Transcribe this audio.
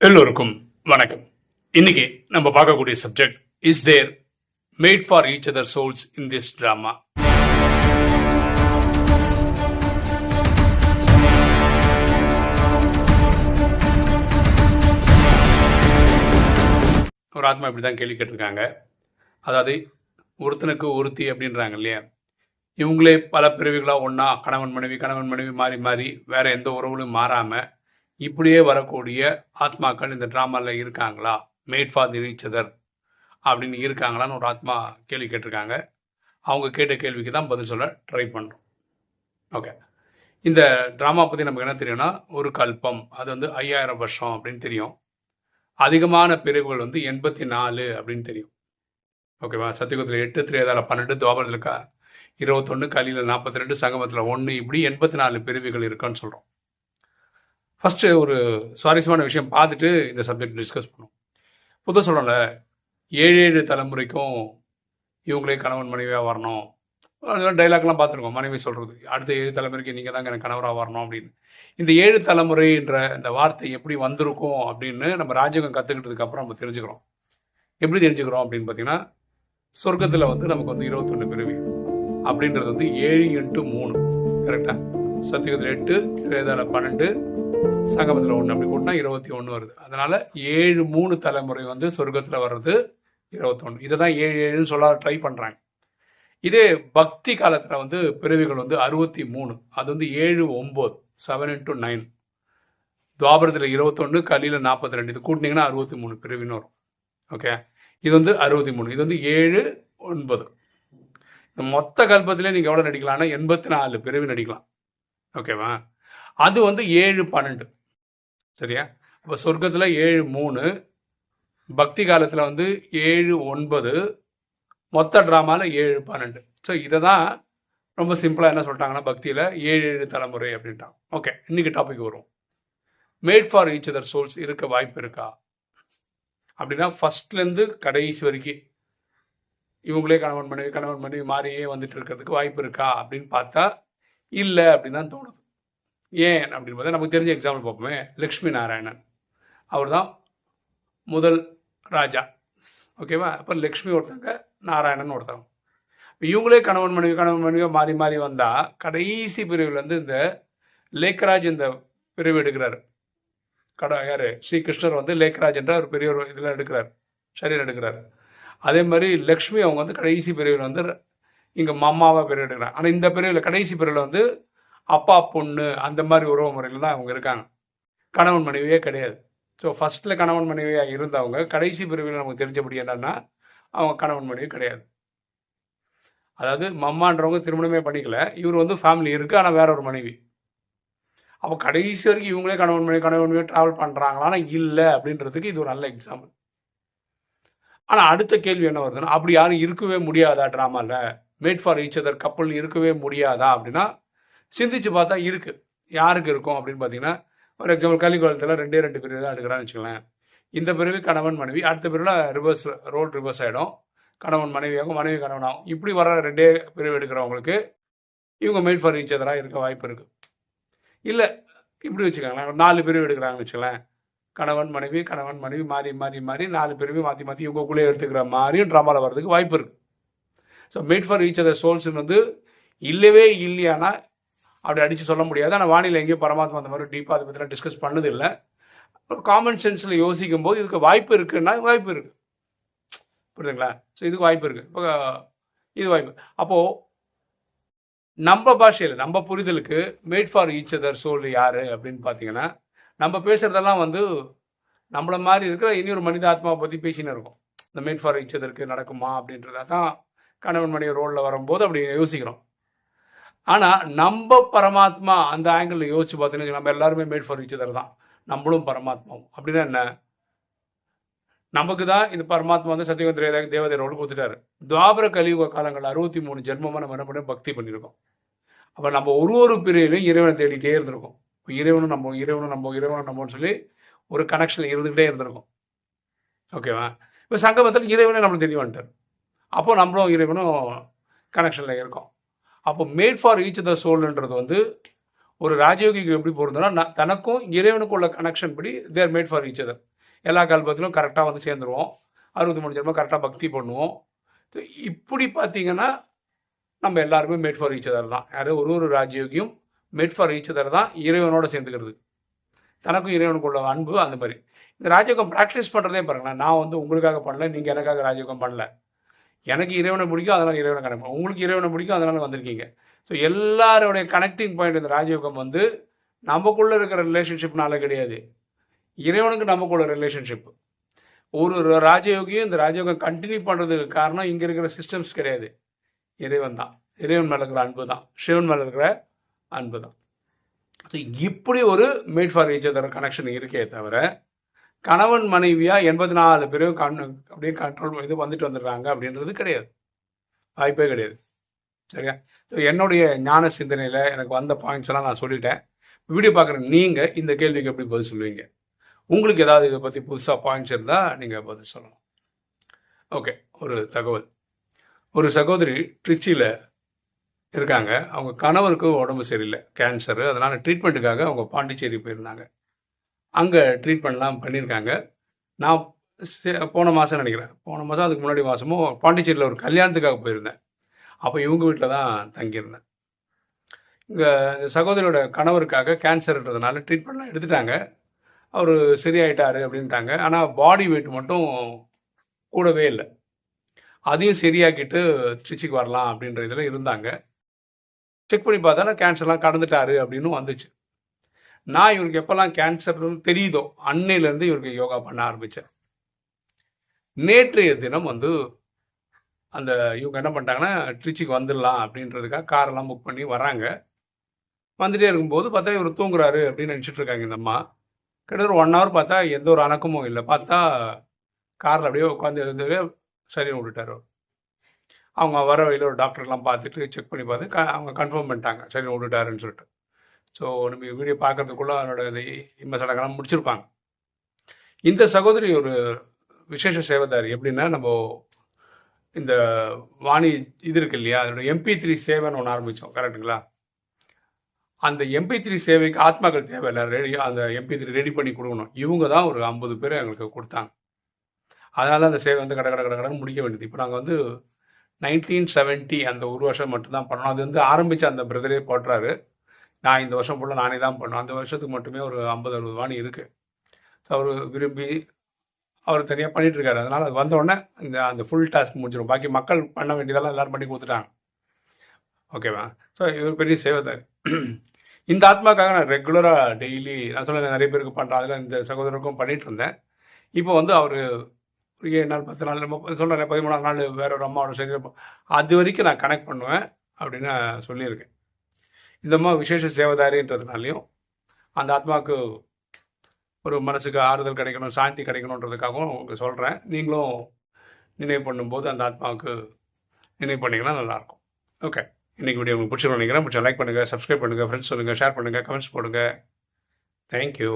எல்லோருக்கும் வணக்கம். இன்னைக்கு நம்ம பார்க்கக்கூடிய subject is there made for each other souls in this drama ஒரு ஆத்மா இப்படி தான் கேள்வி கேட்டிருக்காங்க. அதாவது ஒருத்தனுக்கு ஒருத்தி அப்படின்றாங்க இல்லையா? இவங்களே பல பிரிவுகளாக ஒன்றா கணவன் மனைவி கணவன் மனைவி மாறி மாறி வேற எந்த உறவுகளும் மாறாமல் இப்படியே வரக்கூடிய ஆத்மாக்கள் இந்த ட்ராமாவில் இருக்காங்களா? மேட் ஃபார் தி ரீச்சதர் அப்படின்னு இருக்காங்களான்னு ஒரு ஆத்மா கேள்வி கேட்டிருக்காங்க. அவங்க கேட்ட கேள்விக்கு தான் பதில் சொல்ல ட்ரை பண்ணுறோம் ஓகே இந்த ட்ராமா பற்றி நமக்கு என்ன தெரியும்னா ஒரு கல்பம் அது வந்து ஐயாயிரம் வருஷம் அப்படின்னு தெரியும். அதிகமான பிரிவுகள் வந்து எண்பத்தி நாலு அப்படின்னு தெரியும். ஓகேவா சத்தியகுத்தில் எட்டு திரேதால பன்னெண்டு துவாபரத்தில் இருக்கா இருபத்தொன்று கலியில் நாற்பத்தி ரெண்டு சங்கமத்தில் ஒன்று இப்படி எண்பத்தி நாலு பிரிவுகள் இருக்குன்னு சொல்கிறோம் ஃபஸ்ட்டு ஒரு சுவாரஸ்யமான விஷயம் பார்த்துட்டு இந்த சப்ஜெக்ட் டிஸ்கஸ் பண்ணுவோம் புதுசாக சொல்லலை ஏழு ஏழு தலைமுறைக்கும் இவங்களே கணவன் மனைவியாக வரணும். அதெல்லாம் டைலாக்லாம் பார்த்துருக்கோம். மனைவி சொல்கிறது அடுத்த ஏழு தலைமுறைக்கு நீங்கள் தாங்க எனக்கு கணவராக வரணும் அப்படின்னு. இந்த ஏழு தலைமுறைன்ற இந்த வார்த்தை எப்படி வந்திருக்கும் அப்படின்னு நம்ம ராஜகம் கற்றுக்கிட்டதுக்கு அப்புறம் நம்ம தெரிஞ்சுக்கிறோம். எப்படி தெரிஞ்சுக்கிறோம் அப்படின்னு பார்த்தீங்கன்னா சொர்க்கத்தில் வந்து நமக்கு வந்து இருபத்தொன்று பிறவி அப்படின்றது வந்து ஏழு எட்டு மூணு. கரெக்டாக சத்தியத்தில் எட்டு திரேதாவில் பன்னெண்டு சங்கமத்தில் ஒன்று அப்படி கூட்டினா இருபத்தி ஒன்று வருது. அதனால ஏழு மூணு தலைமுறை வந்து சொர்க்கத்தில் வர்றது இருபத்தொன்று இதை தான் ஏழு ஏழுன்னு சொல்ல ட்ரை பண்ணுறாங்க இதே பக்தி காலத்தில் வந்து பிறவிகள் வந்து அறுபத்தி மூணு அது வந்து ஏழு ஒம்பது செவன் இன்ட்டு நைன் துவாபரத்தில் இருபத்தொன்று கலியில் நாற்பத்தி ரெண்டு இது கூட்டினீங்கன்னா அறுபத்தி மூணு பிரிவின்னு வரும். ஓகே இது வந்து அறுபத்தி மூணு. இது வந்து ஏழு ஒன்பது. இந்த மொத்த கல்பத்திலே நீங்கள் எவ்வளோ நடிக்கலாம்னா எண்பத்தி நாலு பிரிவு நடிக்கலாம். ஓகேவா அது வந்து ஏழு பன்னெண்டு. சரியா? இப்போ சொர்க்கத்தில் ஏழு மூணு பக்தி காலத்தில் வந்து ஏழு ஒன்பது மொத்த ட்ராமாவில் ஏழு பன்னெண்டு. ஸோ இதை தான் ரொம்ப சிம்பிளாக என்ன சொல்லிட்டாங்கன்னா பக்தியில் ஏழு ஏழு தலைமுறை அப்படின்ட்டாங்க. ஓகே இன்னைக்கு டாபிக் வரும். Made for each other souls இருக்க வாய்ப்பு இருக்கா? அப்படின்னா ஃபர்ஸ்ட்லேருந்து கடைசி வரைக்கும் இவங்களே கணவன் மனைவி கணவன் மனைவி மாறியே வந்துட்டு இருக்கிறதுக்கு வாய்ப்பு இருக்கா? அப்படின்னு பார்த்தா இல்லை அப்படின்னு தான் தோணுது. ஏன் அப்படின்னு பார்த்தா நமக்கு தெரிஞ்ச எக்ஸாம்பிள் பார்ப்போமே லக்ஷ்மி நாராயணன். அவர் தான் முதல் ராஜா. ஓகேவா அப்போ லக்ஷ்மி ஒருத்தங்க நாராயணன் ஒருத்தவங்க. இவங்களே கணவன் மனைவி கணவன் மனைவி மாறி மாறி வந்தால் கடைசி பிரிவில் வந்து இந்த லேக்கராஜ் இந்த பிரிவு எடுக்கிறாரு. கட யார்? ஸ்ரீகிருஷ்ணர் வந்து லேக்கராஜ் என்ற ஒரு பெரிய ஒரு இதில் எடுக்கிறார். சரீரம் எடுக்கிறார். அதே மாதிரி லக்ஷ்மி அவங்க வந்து கடைசி பிரிவில் வந்து இங்கே மாமாவாக பிரிவு எடுக்கிறாங்க. ஆனால் இந்த பிரிவில் கடைசி பிரிவில் வந்து அப்பா பொண்ணு அந்த மாதிரி உறவு முறையில் தான் அவங்க இருக்காங்க. கணவன் மனைவியே கிடையாது. ஸோ ஃபஸ்ட்டில் கணவன் மனைவியாக இருந்தவங்க கடைசி பிரிவில் நமக்கு தெரிஞ்சபடி என்னன்னா அவங்க கணவன் மனைவி கிடையாது. அதாவது மம்மான்றவங்க திருமணமே பண்ணிக்கல. இவர் வந்து ஃபேமிலி இருக்குது ஆனால் வேற ஒரு மனைவி. அப்போ கடைசி வரைக்கும் இவங்களே கணவன் மனைவி கணவன் மனைவி ட்ராவல் பண்ணுறாங்களானா இல்லை அப்படின்றதுக்கு இது ஒரு நல்ல எக்ஸாம்பிள் ஆனால் அடுத்த கேள்வி என்ன வருதுன்னா அப்படி யாரும் இருக்கவே முடியாதா ட்ராமாவில் மேட் ஃபார் ஈச் அதர் கப்பல் இருக்கவே முடியாதா அப்படின்னா சிந்திச்சு பார்த்தா இருக்கு. யாருக்கு இருக்கும் அப்படின்னு பார்த்தீங்கன்னா ஒரு எக்ஸாம்பிள் கலிகுளத்தில் ரெண்டே ரெண்டு பிரிவு தான் எடுக்கிறான்னு வச்சுக்கலாம் இந்த பிரிவு கணவன் மனைவி அடுத்த பிரிவில் ரிவர்ஸ் ரோல் ரிவர்ஸ் ஆகிடும் கணவன் மனைவியாகும் மனைவி கணவனாகும் இப்படி வர ரெண்டே பிரிவு எடுக்கிறவங்களுக்கு இவங்க மேட் ஃபார் ஈச் அதராக இருக்க வாய்ப்பு இருக்கு. இல்லை இப்படி வச்சுக்கோங்களேன் நாலு பிரிவு எடுக்கிறாங்கன்னு வச்சுக்கலாம் கணவன் மனைவி கணவன் மனைவி மாறி மாறி மாறி நாலு பிரிவு மாற்றி மாற்றி இவங்களுக்குள்ளே எடுத்துக்கிற மாதிரியும் ட்ராமாவில் வர்றதுக்கு வாய்ப்பு இருக்கு. So made for each other souls வந்து இல்லவே இல்லையானா அப்படி அடித்து சொல்ல முடியாது. ஆனால் வானிலை எங்கேயும் பரமாத்மா அந்த மாதிரி டீப்பாக அதை பற்றிலாம் டிஸ்கஸ் பண்ணது இல்லை ஒரு காமன் சென்ஸில் யோசிக்கும் போது இதுக்கு வாய்ப்பு இருக்குன்னா வாய்ப்பு இருக்கு. புரியுதுங்களா? ஸோ இதுக்கு வாய்ப்பு இருக்கு. இப்போ இது வாய்ப்பு. அப்போது நம்ம பாஷையில் நம்ம புரிதலுக்கு made for each other soul யார் அப்படின்னு பார்த்தீங்கன்னா நம்ம பேசுறதெல்லாம் வந்து நம்மள மாதிரி இருக்கிற இனி ஒரு மனித ஆத்மாவை பற்றி பேசின்னு இருக்கோம். இந்த மேட் ஃபார் ஈச் அதற்கு நடக்குமா அப்படின்றத தான் கணவன் மனைவி ரோலில் வரும்போது அப்படி யோசிக்கிறோம். ஆனால் நம்ம பரமாத்மா அந்த ஆங்கிளில் யோசிச்சு பார்த்தீங்கன்னா நம்ம எல்லாருமே மேட் ஃபார் ஈச் அதர் தான். நம்மளும் பரமாத்மாவும். அப்படின்னா என்ன? நமக்கு தான் இந்த பரமாத்மா வந்து சத்தியகம் தேவதை ரோல் கொடுத்துட்டாரு. துவாபர கலியுக காலங்கள் அறுபத்தி மூணு ஜென்மமாக நம்ம என்ன பண்ணி பக்தி பண்ணியிருக்கோம். அப்போ நம்ம ஒரு ஒரு பிரிவிலையும் இறைவனை தேடிட்டே இருந்திருக்கோம். இப்போ இறைவனும் நம்ம இறைவனும் நம்ம இறைவனும் நம்மன்னு சொல்லி ஒரு கனெக்ஷனில் இருந்துகிட்டே இருந்திருக்கோம். ஓகேவா இப்போ சங்கமத்தில் இறைவனே நம்மளை தெரிய வந்துட்டார். அப்போ நம்மளும் இறைவனும் கனெக்ஷனில் இருக்கோம். அப்போ மேட் ஃபார் ஈச் த சோல்ன்றது வந்து ஒரு ராஜயோகிக்கு எப்படி பொருந்தோம்னா நான் தனக்கும் இறைவனுக்கும் உள்ள கனெக்ஷன் படி they're made for each other எல்லா கல்பத்திலும் கரெக்டாக வந்து சேர்ந்துருவோம். அறுபத்தி மூணு ஜென்மம் கரெக்டாக பக்தி பண்ணுவோம். இப்படி பார்த்தீங்கன்னா நம்ம எல்லாருமே மேட் ஃபார் ஈச் அதர் தான். யாரும் ஒரு ஒரு ராஜயோகியும் மேட் ஃபார் ஈச் அதர் தான் இறைவனோட சேர்ந்துக்கிறது. தனக்கும் இறைவனுக்கு உள்ள அன்பு அந்த மாதிரி. இந்த ராஜயோகம் ப்ராக்டிஸ் பண்ணுறதே பாருங்களேன். நான் வந்து உங்களுக்காக பண்ணல நீங்கள் எனக்காக ராஜயோகம் பண்ணல. எனக்கு இறைவனை பிடிக்கும் அதனால் இறைவனை கனெக்ட் உங்களுக்கு இறைவனை பிடிக்கும் அதனால் வந்திருக்கீங்க. ஸோ எல்லாருடைய கனெக்டிங் பாயிண்ட் இந்த ராஜயோகம் வந்து நமக்குள்ள இருக்கிற ரிலேஷன்ஷிப்னால கிடையாது. இறைவனுக்கு நமக்குள்ள ரிலேஷன்ஷிப் ஒரு ஒரு ராஜயோகியும் இந்த ராஜயோகம் கண்டினியூ பண்ணுறதுக்கு காரணம் இங்கே இருக்கிற சிஸ்டம்ஸ் கிடையாது. இறைவன் தான். இறைவன் மேலே இருக்கிற அன்பு தான். சிவன் மேலே இருக்கிற அன்பு தான். ஸோ இப்படி ஒரு made for each other connection இருக்கே தவிர கணவன் மனைவியா எண்பத்தி நாலு பேரும் கண் அப்படியே கண்ட்ரோல் இது வந்துட்டு வந்துடுறாங்க அப்படின்றது கிடையாது. வாய்ப்பே கிடையாது. சரியா? ஸோ என்னுடைய ஞான சிந்தனையில் எனக்கு வந்த பாயிண்ட்ஸ் எல்லாம் நான் சொல்லிட்டேன். வீடியோ பார்க்குற நீங்கள் இந்த கேள்விக்கு எப்படி பதில் சொல்லுவீங்க? உங்களுக்கு ஏதாவது இதை பற்றி புதுசாக பாயிண்ட்ஸ் இருந்தால் நீங்கள் பதில் சொல்லணும். ஓகே ஒரு தகவல். ஒரு சகோதரி ட்ரிச்சியில் இருக்காங்க. அவங்க கணவருக்கு உடம்பு சரியில்லை கேன்சரு அதனால ட்ரீட்மெண்ட்டுக்காக அவங்க பாண்டிச்சேரி போயிருந்தாங்க. அங்கே ட்ரீட்மெண்ட்லாம் பண்ணியிருக்காங்க நான் சே- போன மாதம் நினைக்கிறேன். போன மாதம் அதுக்கு முன்னாடி மாதமும் பாண்டிச்சேரியில் ஒரு கல்யாணத்துக்காக போயிருந்தேன். அப்போ இவங்க வீட்டில் தான் தங்கியிருந்தேன். இங்கே சகோதரியோட கணவருக்காக கேன்சர்ன்றதுனால ட்ரீட்மெண்ட்லாம் எடுத்துட்டாங்க. அவர் சரியாயிட்டார் அப்படின்ட்டாங்க. ஆனால் பாடி வெயிட் மட்டும் கூடவே இல்லை. அதையும் சரியாக்கிட்டு திருச்சிக்கு வரலாம் அப்படின்ற இதில் இருந்தாங்க. செக் பண்ணி பார்த்தா கேன்சர்லாம் கடந்துட்டாரு அப்படின்னு வந்துச்சு. நான் இவருக்கு எப்பெல்லாம் கேன்சர்னு தெரியுதோ அன்னையிலேருந்து இவருக்கு யோகா பண்ண ஆரம்பித்தேன் நேற்றைய தினம் வந்து அந்த இவங்க என்ன பண்ணிட்டாங்கன்னா திருச்சிக்கு வந்துடலாம் அப்படின்றதுக்காக காரெல்லாம் புக் பண்ணி வராங்க. வந்துட்டே இருக்கும்போது பார்த்தா இவர் தூங்குறாரு அப்படின்னு நினச்சிட்டு இருக்காங்க இந்த அம்மா. கிட்டத்தட்ட ஒன் ஹவர் பார்த்தா எந்த ஒரு அணக்கமும் இல்லை. பார்த்தா காரில் அப்படியே உட்காந்து இருந்தது சரி விட்டுட்டாரு அவங்க வர வழியில் ஒரு டாக்டர்லாம் பார்த்துட்டு செக் பண்ணி பார்த்து க- அவங்க கன்ஃபார்ம் பண்ணிட்டாங்க சரி விட்டுட்டாருன்னு சொல்லிட்டு. ஸோ நம்ம வீடியோ பார்க்கறதுக்குள்ள அதனோட இந்த இம்ம சடங்கெல்லாம் முடிச்சிருப்பாங்க. இந்த சகோதரி ஒரு விசேஷ சேவைதாரி. எப்படின்னா நம்ம இந்த வாணி இது இருக்கு இல்லையா? அதோட எம்பி த்ரீ சேவைன்னு ஒன்று ஆரம்பித்தோம் கரெக்டுங்களா அந்த எம்பி த்ரீ சேவைக்கு ஆத்மாக்கள் தேவையில்லை ரெடி அந்த எம்பி த்ரீ ரெடி பண்ணி கொடுக்கணும். இவங்க தான் ஒரு ஐம்பது பேர் எங்களுக்கு கொடுத்தாங்க. அதனால அந்த சேவை வந்து கட கட கட கடன் முடிக்க வேண்டியது. இப்போ நாங்கள் வந்து நைன்டீன் செவன்ட்டி அந்த ஒரு வருஷம் மட்டும்தான் பண்ணணும் அது வந்து ஆரம்பித்த அந்த பிரதரே போட்டுறாரு நான் இந்த வருஷம் ஃபுல்லாக நானே தான் பண்ணோம் அந்த வருஷத்துக்கு மட்டுமே ஒரு ஐம்பது அறுபது வாணி இருக்குது ஸோ அவர் விரும்பி அவர் தனியாக பண்ணிகிட்ருக்காரு அதனால் அது வந்தோடனே இந்த அந்த ஃபுல் டாஸ்க் முடிஞ்சிடும் பாக்கி மக்கள் பண்ண வேண்டியதெல்லாம் எல்லோரும் பண்ணி கொடுத்துட்டாங்க. ஓகேவா ஸோ இவர் பெரிய சேவைதாரி இந்த ஆத்மாக்காக நான் ரெகுலராக டெய்லி நான் சொல்ல நிறைய பேருக்கு பண்ணுறேன் அதில் இந்த சகோதரருக்கும் பண்ணிகிட்டு இருந்தேன். இப்போ வந்து அவர் ஒரு ஏழு நாள் பத்து நாள் நம்ம சொல்கிறேன் பதிமூணாம் நாள் வேற ஒரு அம்மாவோட சரி அது வரைக்கும் நான் கனெக்ட் பண்ணுவேன் அப்படின்னு சொல்லியிருக்கேன். இந்த அம்மா விசேஷ சேவதாரின்றதுனாலையும் அந்த ஆத்மாவுக்கு ஒரு மனசுக்கு ஆறுதல் கிடைக்கணும் சாந்தி கிடைக்கணுன்றதுக்காகவும் உங்களுக்கு சொல்கிறேன் நீங்களும் நினைவு பண்ணும்போது அந்த ஆத்மாவுக்கு நினைவு பண்ணிங்கன்னா நல்லாயிருக்கும். ஓகே இன்றைக்கி வீடியோ உங்களுக்கு பிடிச்சிருக்கும் நினைக்கிறேன். பிடிச்ச லைக் பண்ணுங்கள் சப்ஸ்கிரைப் பண்ணுங்கள் ஃப்ரெண்ட்ஸ் சொல்லுங்கள் ஷேர் பண்ணுங்கள் கமெண்ட்ஸ் போடுங்க. தேங்க்யூ